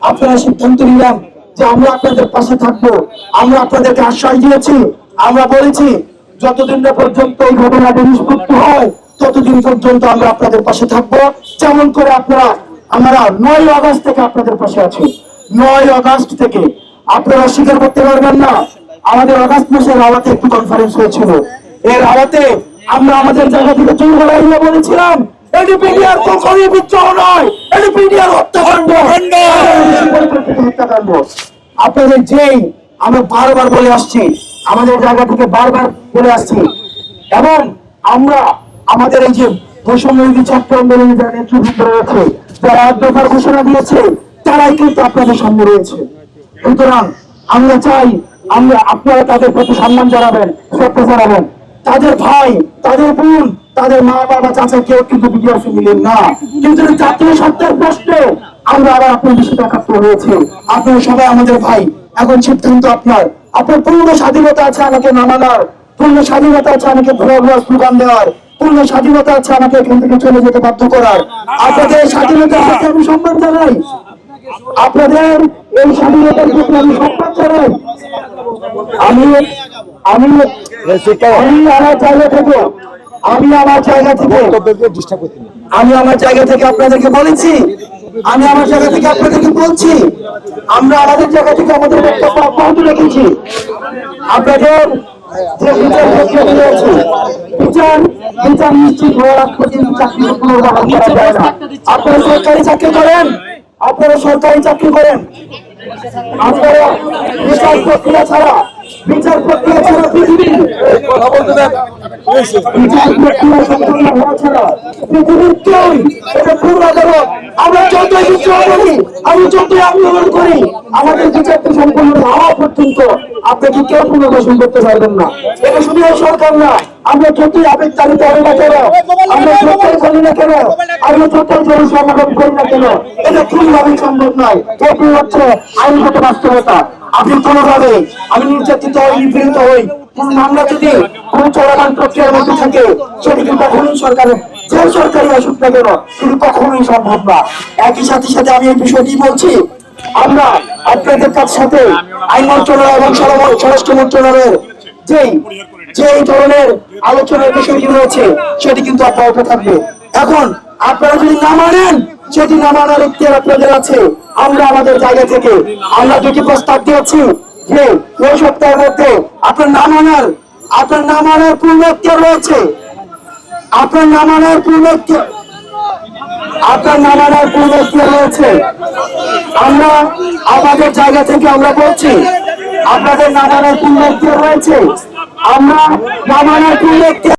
আপনারা সিদ্ধান্ত নিলাম যে আমরা আপনাদের পাশে থাকব। আমরা আপনাদেরকে আশ্বাস দিয়েছি, আমরা বলেছি, যতদিন না পর্যন্ত এই ঘটনাটি নিষ্পত্তি হয়, ততদিন পর্যন্ত আমরা আপনাদের পাশে থাকব। যেমন করে আপনারা, আমরা নয় আগস্ট থেকে আপনাদের পাশে আছি। নয় আগস্ট থেকে। আপনারা স্বীকার করতে পারবেন না, আমাদের আগস্ট মাসের আওয়াতে একটি কনফারেন্স হয়েছিল। এর আওয়াতে আমরা আমাদের জায়গা থেকে চুল বলেছিলাম এডিপিডিআর কখনই বিদ্রোহ নয় এডিপিডিআর হত্যাকাণ্ড পরিকল্পিত হত্যাকাণ্ড আপনাদের যেই আমরা বারবার বলে আসছি, আমাদের জায়গা থেকে বারবার বলে আসছি। এবং আমরা আমাদের এই যে বৈষম্যবিধি ছাত্র আন্দোলনের যারা নেতৃবৃন্দ রয়েছে, যারা এক দফার ঘোষণা দিয়েছে, তারাই কিন্তু আপনাদের সামনে রয়েছে। সুতরাং আমরা চাই আমরা আপনারা তাদের প্রতি সম্মান জানাবেন, শ্রদ্ধা জানাবেন। তাদের ভাই, তাদের বোন, তাদের মা বাবা চাচা কেউ কিন্তু বিডিআরসি মিলেন না। কিন্তু জাতীয় সত্তার প্রশ্নে আমরা আবার আপনার বিষয়টা একাত্ম হয়েছে আপনারা সবাই আমাদের ভাই। এখন সিদ্ধান্ত আপনার। আপনার পূর্ণ স্বাধীনতা আছে আমাকে নামানোর পূর্ণ স্বাধীনতা আছে আমাকে ঘোরা ঘোরা স্লোগান দেওয়ার। পূর্ণ স্বাধীনতা আছে আমাকে এখান থেকে চলে যেতে বাধ্য করার। আপনাদের স্বাধীনতার প্রতি আমি সম্মান জানাই। আপনাদের এই স্বাধীনতার প্রতি আমি সম্মান জানাই। আমি আমি আমি আমার জায়গা থেকে, আমি আমার জায়গা থেকে, আমি আমার জায়গা থেকে আপনাদেরকে বলেছি আমি আমার জায়গা থেকে আপনাদেরকে বলছি? আমরা আমাদের জায়গা থেকে আমাদের বক্তব্য অব্যাহত রেখেছি। আপনাদের যে বিচার প্রক্রিয়া রয়েছে বিচার বিচার নিশ্চিত হওয়ার আগ পর্যন্ত চাকরি পুনর্বহাল করা যায় না। আপনারা সরকারি চাকরি করেন? আপনারা সরকারি চাকরি করেন? আপনারা বিচার প্রক্রিয়া ছাড়া বিচার প্রক্রিয়া ছাড়া পৃথিবী বিচার প্রক্রিয়া সম্পূর্ণ হওয়া ছাড়া পৃথিবীর কেউ এটা পূর্ণ আদালত আমরা যতই বিদ্রোহ করি আমি যতই আন্দোলন করি আমাদের বিচারটা সম্পূর্ণ হওয়া পর্যন্ত আপনাকে কেউ পুনর্বাসন করতে পারবেন না? এটা শুধু সরকার না আমরা যতই আবেগ চালিত হই না কেন আমরা যতই বলি না কেন আমরা যতই জন সমাগম করি না কেন এটা কোনোভাবেই সম্ভব নয়। এটি হচ্ছে আইনগত বাস্তবতা আপনি কোনোভাবে আমি নির্যাতিত হই, নিপীড়িত হই। কোন মামলা যদি কোন চলমান প্রক্রিয়ার মধ্যে থাকে সেটি কিন্তু কখনোই সরকারের যে সরকারি আসুক না কেন কিন্তু কখনোই সম্ভব না। একই সাথে সাথে আমি এই বিষয়টি বলছি, আমরা আপনাদের কাছ সাথে আইন মন্ত্রণালয় এবং স্বরাষ্ট্র মন্ত্রণালয়ের যেই যে এই ধরনের আলোচনার বিষয়টি রয়েছে, সেটি কিন্তু অব্যাহত থাকবে। এখন আপনারা যদি না মানেন সেটি না মানার ইতিহার আপনাদের আছে, আমরা আমাদের জায়গা থেকে, আমরা দুটি প্রস্তাব দিয়েছি যে এই সপ্তাহের মধ্যে আপনার না মানার, আপনার না মানার পূর্ণ ইতিহার রয়েছে। আপনার না মানার পূর্ণ আপনার না মানার পূর্ণ ইতিহার রয়েছে। আমরা আমাদের জায়গা থেকে আমরা বলছি, আপনাদের না মানার পূর্ণ ইতিহার রয়েছে। আমরা না মানার পূর্ণ